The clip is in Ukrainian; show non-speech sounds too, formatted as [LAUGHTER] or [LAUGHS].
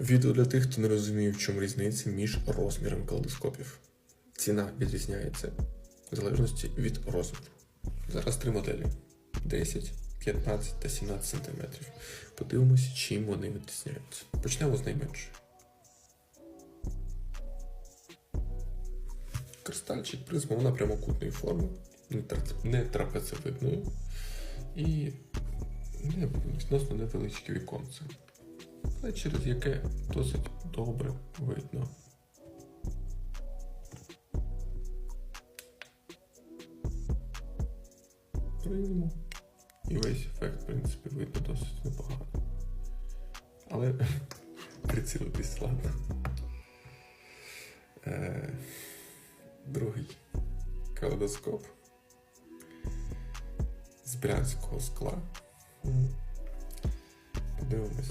Відео для тих, хто не розуміє, в чому різниця між розмірами калейдоскопів. Ціна відрізняється в залежності від розміру. Зараз три моделі: 10, 15 та 17 см. Подивимося, чим вони відрізняються. Почнемо з найменшої. Кристальчик призма вона прямокутної форми, не тра- трапецевидної і не, відносно невеличке віконце, але через яке досить добре видно. Приймемо. І весь ефект, в принципі, видно досить непогано. Але [LAUGHS] прицілитись, ладно. Е, другий калейдоскоп з брянського скла. М. Подивимось